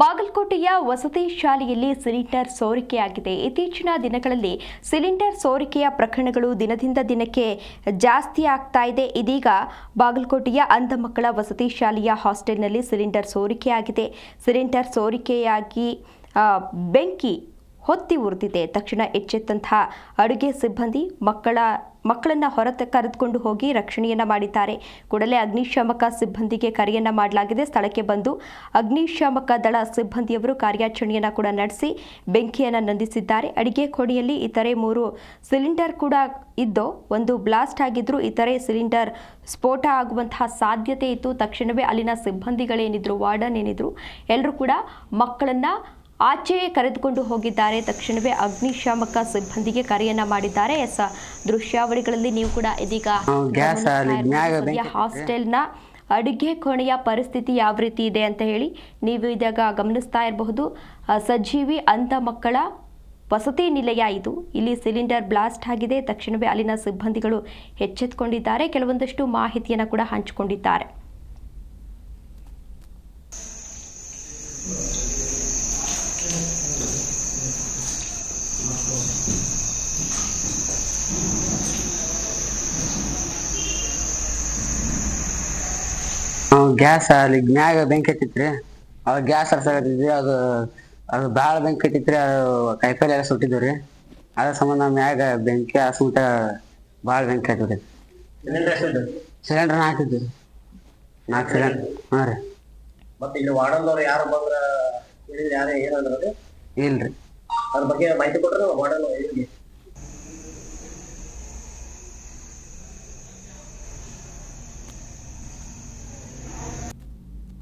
ಬಾಗಲಕೋಟೆಯ ವಸತಿ ಶಾಲೆಯಲ್ಲಿ ಸಿಲಿಂಡರ್ ಸೋರಿಕೆಯಾಗಿದೆ. ಇತ್ತೀಚಿನ ದಿನಗಳಲ್ಲಿ ಸಿಲಿಂಡರ್ ಸೋರಿಕೆಯ ಪ್ರಕರಣಗಳು ದಿನದಿಂದ ದಿನಕ್ಕೆ ಜಾಸ್ತಿ ಆಗ್ತಾ ಇದೆ. ಇದೀಗ ಬಾಗಲಕೋಟೆಯ ಅಂಧ ಮಕ್ಕಳ ವಸತಿ ಶಾಲೆಯ ಹಾಸ್ಟೆಲ್ನಲ್ಲಿ ಸಿಲಿಂಡರ್ ಸೋರಿಕೆಯಾಗಿದೆ. ಸಿಲಿಂಡರ್ ಸೋರಿಕೆಯಾಗಿ ಬೆಂಕಿ ಹೊತ್ತಿ ಉರಿದಿದೆ. ತಕ್ಷಣ ಎಚ್ಚೆತ್ತಂತಹ ಅಡುಗೆ ಸಿಬ್ಬಂದಿ ಮಕ್ಕಳ, ಮಕ್ಕಳನ್ನು ಹೊರ ಕರೆದುಕೊಂಡು ಹೋಗಿ ರಕ್ಷಣೆಯನ್ನು ಮಾಡಿದ್ದಾರೆ. ಕೂಡಲೇ ಅಗ್ನಿಶಾಮಕ ಸಿಬ್ಬಂದಿಗೆ ಕರೆಯನ್ನು ಮಾಡಲಾಗಿದೆ. ಸ್ಥಳಕ್ಕೆ ಬಂದು ಅಗ್ನಿಶಾಮಕ ದಳ ಸಿಬ್ಬಂದಿಯವರು ಕಾರ್ಯಾಚರಣೆಯನ್ನು ಕೂಡ ನಡೆಸಿ ಬೆಂಕಿಯನ್ನು ನಂದಿಸಿದ್ದಾರೆ. ಅಡಿಗೆ ಕೋಣೆಯಲ್ಲಿ ಇತರೆ ಮೂರು ಸಿಲಿಂಡರ್ ಕೂಡ ಇದ್ದು, ಒಂದು ಬ್ಲಾಸ್ಟ್ ಆಗಿದ್ದರೂ ಇತರೆ ಸಿಲಿಂಡರ್ ಸ್ಫೋಟ ಆಗುವಂತಹ ಸಾಧ್ಯತೆ ಇತ್ತು. ತಕ್ಷಣವೇ ಅಲ್ಲಿನ ಸಿಬ್ಬಂದಿಗಳೇನಿದ್ರು, ವಾರ್ಡನ್ ಏನಿದ್ರು ಎಲ್ಲರೂ ಕೂಡ ಮಕ್ಕಳನ್ನ ಆಚೆ ಕರೆದುಕೊಂಡು ಹೋಗಿದ್ದಾರೆ. ತಕ್ಷಣವೇ ಅಗ್ನಿಶಾಮಕ ಸಿಬ್ಬಂದಿಗೆ ಕರೆಯನ್ನ ಮಾಡಿದ್ದಾರೆ. ಎಸ್ ದೃಶ್ಯಾವಳಿಗಳಲ್ಲಿ ನೀವು ಕೂಡ ಇದೀಗ ಹಾಸ್ಟೆಲ್ನ ಅಡುಗೆ ಕೋಣೆಯ ಪರಿಸ್ಥಿತಿ ಯಾವ ರೀತಿ ಇದೆ ಅಂತ ಹೇಳಿ ನೀವು ಇದಾಗ ಗಮನಿಸ್ತಾ ಇರಬಹುದು. ಸಜೀವಿ ಅಂಧ ಮಕ್ಕಳ ವಸತಿ ನಿಲಯ ಇದು. ಇಲ್ಲಿ ಸಿಲಿಂಡರ್ ಬ್ಲಾಸ್ಟ್ ಆಗಿದೆ. ತಕ್ಷಣವೇ ಅಲ್ಲಿನ ಸಿಬ್ಬಂದಿಗಳು ಎಚ್ಚೆತ್ತುಕೊಂಡಿದ್ದಾರೆ ಕೆಲವೊಂದಷ್ಟು ಮಾಹಿತಿಯನ್ನು ಕೂಡ ಹಂಚಿಕೊಂಡಿದ್ದಾರೆ. ಗ್ಯಾಸ್ ಅಲ್ಲಿ ಮ್ಯಾಗ ಬೆಂಕಿ ಹತ್ತಿತ್ರಿ. ಅವಾಗ ಗ್ಯಾಸ್ ಹರ್ಸಾಕತ್ತಿದ್ರಿ ಅದು ಅದು ಭಾಳ ಬೆಂಕಿ ಹತ್ತಿತ್ರಿ. ಅದು ಕೈಪಲ್ಲೆ ಎಲ್ಲ ಸುಟ್ಟಿದ್ವಿ ಅದ್ರ ಸಂಬಂಧ ಮ್ಯಾಗ ಬೆಂಕಿ ಸುಟ್ಟ ಭಾಳ ಬೆಂಕಿ ಹತ್ತಿದ್ರಿ ಸಿಲಿಂಡರ್ ಹಾಕಿದ್ವಿ ನಾಲ್ಕು ಸಿಲಿಂಡರ್ ಹಾಂ ರೀ. ಮತ್ತೆ ಇಲ್ಲಿ ವಾರ್ಡನ್ದವ್ರು ಯಾರು ಬಂದ್ರ ಯಾರೇ ಏನಂದ್ರೆ ಇಲ್ರಿ. ಅದ್ರ ಬಗ್ಗೆ ಮಾಹಿತಿ ಕೊಟ್ರೆ ವಾರ್ಡನ್